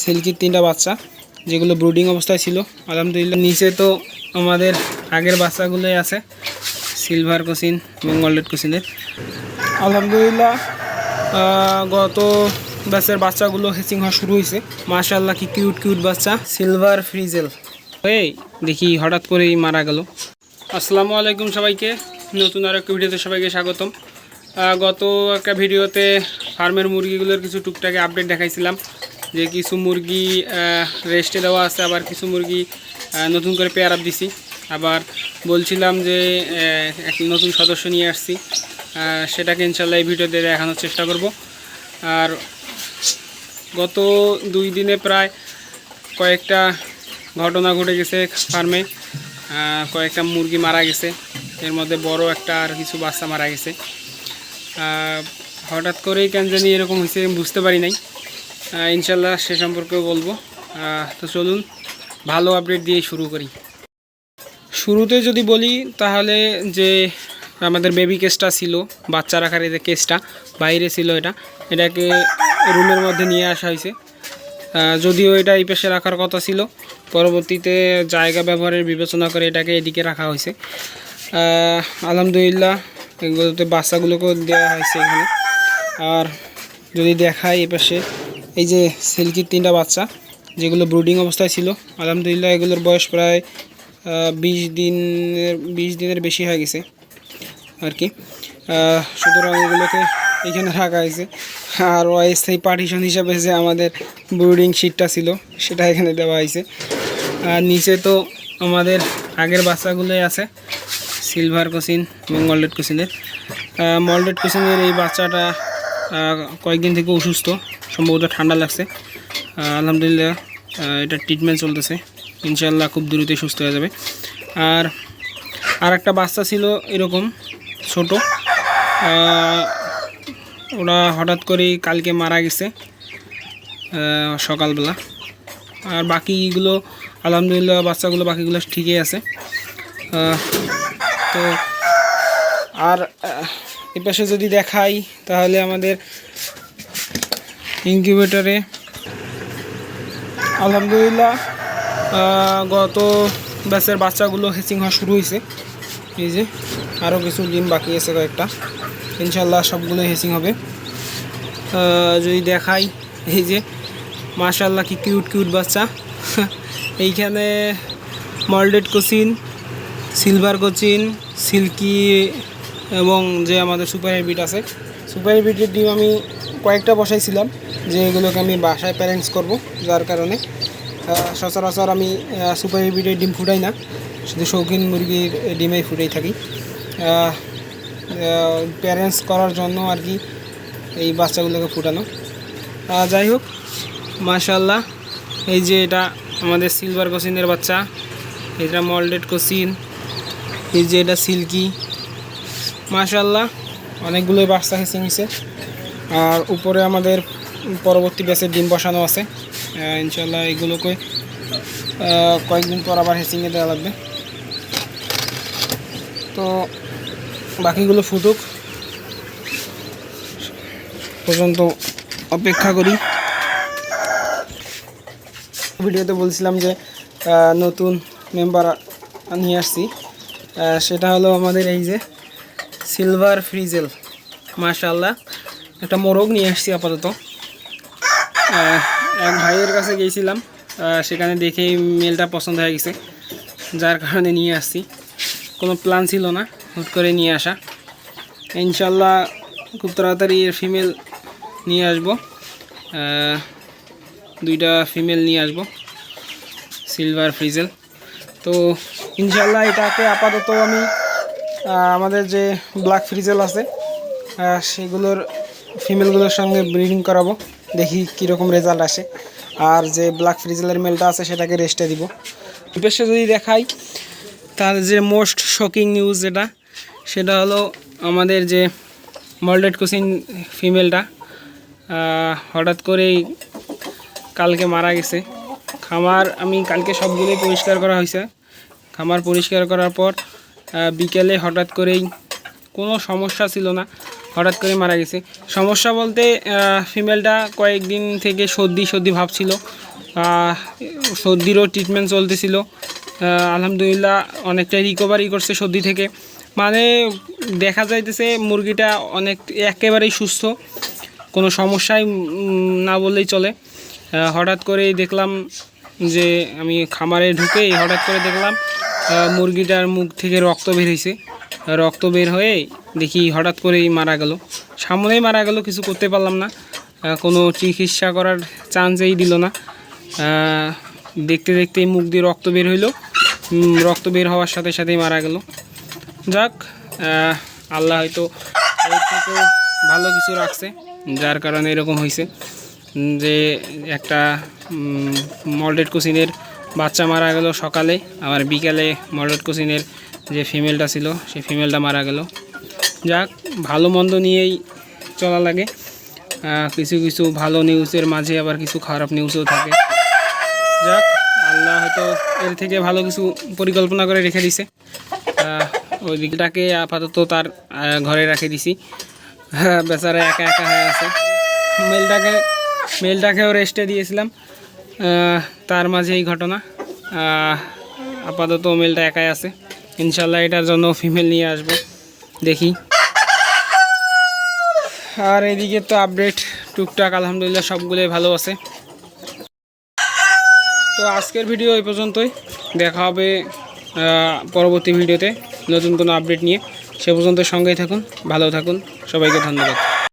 সিল্কির তিনটা বাচ্চা, যেগুলো ব্রুডিং অবস্থায় ছিল। আলহামদুলিল্লাহ, নিচে তো আমাদের আগের বাচ্চাগুলোই আছে সিলভার কোসিন এবং ওয়ার্ল্ডেড কোসিনের আলহামদুলিল্লাহ গত ব্যাচের বাচ্চাগুলো হেচিং হওয়া শুরু হয়েছে। মাশাল্লাহ কি কিউট কিউট বাচ্চা। সিলভার ফ্রিজেল এই, দেখি হঠাৎ করেই মারা গেল। আসসালামু আলাইকুম সবাইকে। নতুন আর একটা ভিডিওতে সবাইকে স্বাগতম। গত একটা ভিডিওতে ফার্মের মুরগিগুলোর কিছু টুকটাকে আপডেট দেখাইছিলাম। যে কিছু মুরগি রেস্টে দেওয়া আছে, আবার কিছু মুরগি নতুন করে পেয়ার আপ দিছি। আবার বলছিলাম যে এক নতুন সদস্য নিয়ে আসছি। সেটাকে ইনশাল্লাহ এই ভিডিওতে দেখানোর চেষ্টা করব। আর গত দুই দিনে প্রায় কয়েকটা ঘটনা ঘটে গেছে ফার্মে কয়েকটা মুরগি মারা গেছে। এর মধ্যে বড় একটা আর কিছু বাচ্চা মারা গেছে। হঠাৎ করেই কেন জানি এরকম হয়েছে বুঝতে পারি নাই। ইনশাল্লাহ সে সম্পর্কেও বলব। তো চলুন, ভালো আপডেট দিয়ে শুরু করি। শুরুতে যদি বলি, তাহলে যে আমাদের বেবি কেসটা ছিল, বাচ্চা রাখার এই কেসটা বাইরে ছিল এটা, এটাকে রুমের মধ্যে নিয়ে আসা হয়েছে। যদিও এটা এই পাশে রাখার কথা ছিল, পরবর্তীতে জায়গা ব্যবহারের বিবেচনা করে এটাকে এদিকে রাখা হয়েছে। আলহামদুলিল্লাহ এগুলোতে বাচ্চাগুলোকেও দেওয়া হয়েছে এখানে। আর যদি দেখাই এ পাশে এই যে সিল্কির তিনটা বাচ্চা, যেগুলো ব্রুডিং অবস্থায় ছিল, আলহামদুলিল্লাহ এগুলোর বয়স প্রায় বিশ দিনের বিশ দিনের বেশি হয়ে গেছে আর কি। সুতরাং এগুলোকে এখানে রাখা হয়েছে। আর অস্থায়ী পার্টিশন হিসাবে যে আমাদের ব্রুডিং শিটটা ছিল, সেটা এখানে দেওয়া হয়েছে। আর নিচে তো আমাদের আগের বাচ্চাগুলোই আছে সিলভার কোসিন এবং মল্ডেড কোসিনের মল্ডেড কোসিনের এই বাচ্চাটা কয়েকদিন থেকে অসুস্থ, সম্ভবত ঠান্ডা লাগছে। আলহামদুলিল্লাহ এটা ট্রিটমেন্ট চলতেছে। ইনশাল্লাহ খুব দ্রুতই সুস্থ হয়ে যাবে। আর আর একটা বাচ্চা ছিল এরকম, ছোট। ওরা হঠাৎ করেই কালকে মারা গেছে সকালবেলা। আর বাকিগুলো, আলহামদুলিল্লাহ বাচ্চাগুলো, বাকিগুলো ঠিকই আছে। তো আর আহ, এ পাশে যদি দেখাই তাহলে আমাদের ইনকিউবেটরে আলহামদুলিল্লাহ গত ব্যাচের বাচ্চাগুলো হেচিং হওয়া শুরু হয়েছে। এই যে আরও কিছু ডিম বাকি আছে কয়েকটা। ইনশাল্লাহ সবগুলো হেচিং হবে। যদি দেখাই এই যে মাশাল্লাহ কি কিউট কিউট বাচ্চা। এইখানে mottled Cochin silver Cochin silkie এবং যে আমাদের সুপার হাইব্রিড আছে, সুপার হাইব্রিডের ডিম আমি কয়েকটা বসাইছিলাম, যে এগুলোকে আমি বাসায় প্যারেন্টস করব, যার কারণে সচরাচর আমি সুপার হাইব্রিডের ডিম ফুটাই না, শুধু শৌখিন মুরগির ডিমেই ফুটেই থাকি। প্যারেন্টস করার জন্য আর কি এই বাচ্চাগুলোকে ফুটানো। যাই হোক মাশাল্লাহ এই যে এটা আমাদের সিলভার কোচিনের বাচ্চা, এটা মল্ডেড কোচিন এই যে এটা সিল্কি মাশাল্লাহ অনেকগুলোই বাচ্চা হেসে নিছে আর উপরে আমাদের পরবর্তী ব্যাচের ডিম বসানো আছে। ইনশাল্লাহ এগুলোকে কয়েকদিন পর আবার হেসিংয়ে দেওয়া লাগবে। তো বাকিগুলো ফুটুক। পর্যন্ত অপেক্ষা করি। ভিডিওতে বলছিলাম যে নতুন মেম্বার নিয়ে আসছি। সেটা হলো আমাদের এই যে সিলভার ফ্রিজেল। মাশাল্লাহ একটা মোরগ নিয়ে আসছি আপাতত। এক ভাইয়ের কাছে গিয়েছিলাম সেখানে দেখেই মেলটা পছন্দ হয়ে গেছে। যার কারণে নিয়ে আসছি। কোনো প্ল্যান ছিল না। হুট করে নিয়ে আসা। ইনশাল্লাহ খুব তাড়াতাড়ি ফিমেল নিয়ে আসব। দুইটা ফিমেল নিয়ে আসব। Silver frizzle. তো ইনশাল্লাহ এটাকে আপাতত আমি আমাদের যে ব্ল্যাক ফ্রিজেল আছে সেগুলোর ফিমেলগুলোর সঙ্গে ব্রিডিং করাবো, দেখি কীরকম রেজাল্ট আসে। আর যে ব্ল্যাক ফ্রিজেলের মেলটা আছে, সেটাকে রেস্টে দিব। বেশে যদি দেখাই, তার যে মোস্ট শকিং নিউজ যেটা, সেটা হলো আমাদের যে মল্ডেড কোচিন ফিমেলটা হঠাৎ করেই কালকে মারা গেছে। খামার, আমি কালকে সবগুলোই পরিষ্কার করা হয়েছে। খামার পরিষ্কার করার পর বিকেলে হঠাৎ করেই কোনো সমস্যা ছিল না, হঠাৎ করে মারা গেছে। সমস্যা বলতে ফিমেলটা কয়েকদিন থেকে সর্দি সর্দি ভাবছিল সর্দিরও ট্রিটমেন্ট চলতেছিল আলহামদুলিল্লাহ অনেকটাই রিকভারি করছে সর্দি থেকে। মানে দেখা যাইতেছে মুরগিটা অনেক, একেবারেই সুস্থ, কোনো সমস্যাই না বললেই চলে। হঠাৎ করেই দেখলাম যে আমি খামারে ঢুকেই হঠাৎ করে দেখলাম মুরগিটার মুখ থেকে রক্ত বের হয়েছে রক্ত বের হয়ে দেখি হঠাৎ করেই মারা গেল। সামনেই মারা গেল, কিছু করতে পারলাম না। কোনো চিকিৎসা করার চান্সেই দিল না। দেখতে দেখতেই মুখ দিয়ে রক্ত বের হইল। রক্ত বের হওয়ার সাথে সাথেই মারা গেল। যাক আল্লাহ হয়তো ভালো কিছু রাখছে। যার কারণে এরকম হয়েছে যে একটা মল্ডেড কুসিনের বাচ্চা মারা গেল সকালে, আবার বিকালে মল্ডেড কুসিনের যে ফিমেলটা ছিল সেই ফিমেলটা মারা গেল। যাক, ভালো মন্দ নিয়েই চলা লাগে। কিছু কিছু ভালো নিউজের মাঝে আবার কিছু খারাপ নিউজও থাকে। যাক, আল্লাহ হয়তো এর থেকে ভালো কিছু পরিকল্পনা করে রেখে দিছে। ওই দিকটাকে আপাতত তার ঘরে রেখে দিছি। বেচারা একা একা হয়ে আছে। মেলটাকে, মেলটাকেও রেস্টে দিয়েছিলাম। তার মাঝে এই ঘটনা। আপাতত মেলটা একাই আছে। ইনশাল্লাহ এটার জন্য ফিমেল নিয়ে আসব। দেখি। আর এদিকে তো আপডেট টুকটাক আলহামদুলিল্লাহ সবগুলোই ভালো আছে। তো আজকের ভিডিও এই পর্যন্তই। দেখা হবে পরবর্তী ভিডিওতে নতুন কোনো আপডেট নিয়ে। সে পর্যন্ত সঙ্গেই থাকুন, ভালো থাকুন। সবাইকে ধন্যবাদ।